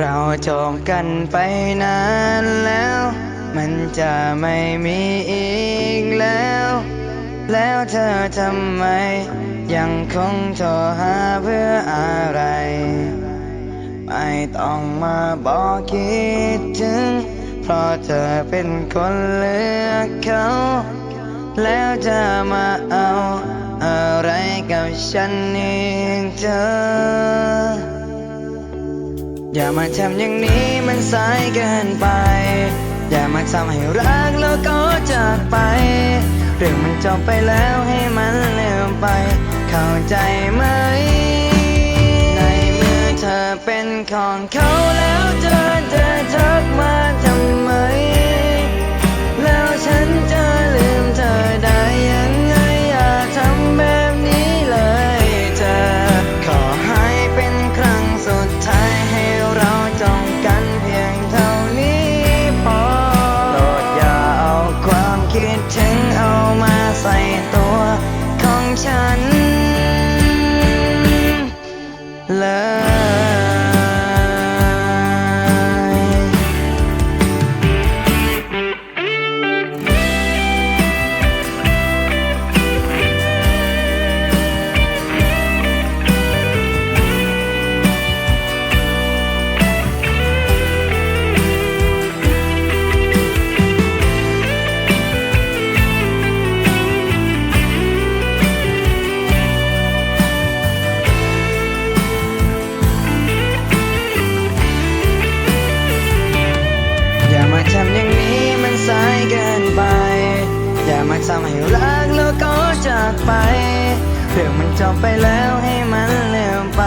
เราจบกันไปนานแล้ว มันจะไม่มีอีกแล้ว แล้วเธอทำไม ยังคงโทรหาเพื่ออะไร ไม่ต้องมาบอกคิดถึง เพราะเธอเป็นคนเลือกเขา แล้วจะมาเอา อะไรกับฉันอีกเธอ อย่ามาทำอย่างนี้มันสายเกินไป อย่ามาทำให้รักแล้วก็จากไป เรื่องมันจบไปแล้วให้มันลืมไป เข้าใจไหม ในเมื่อเธอเป็นของเขาแล้ว ข ทำให้รักแล้วก็จากไปเรื่องมันจบไปแล้วให้มันเลืมไป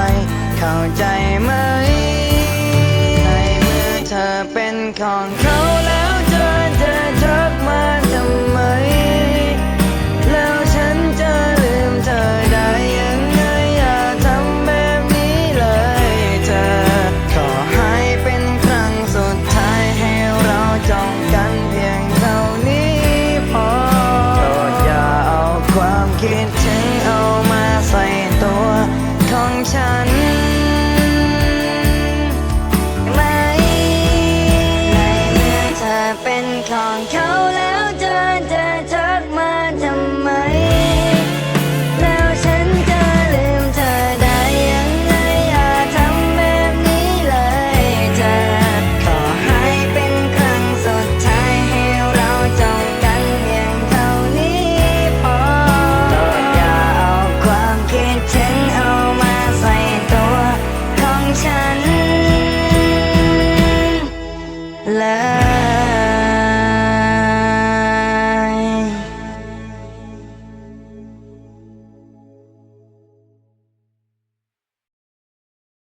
เข้าใจไหม ในเมื่อเธอเป็นของเขา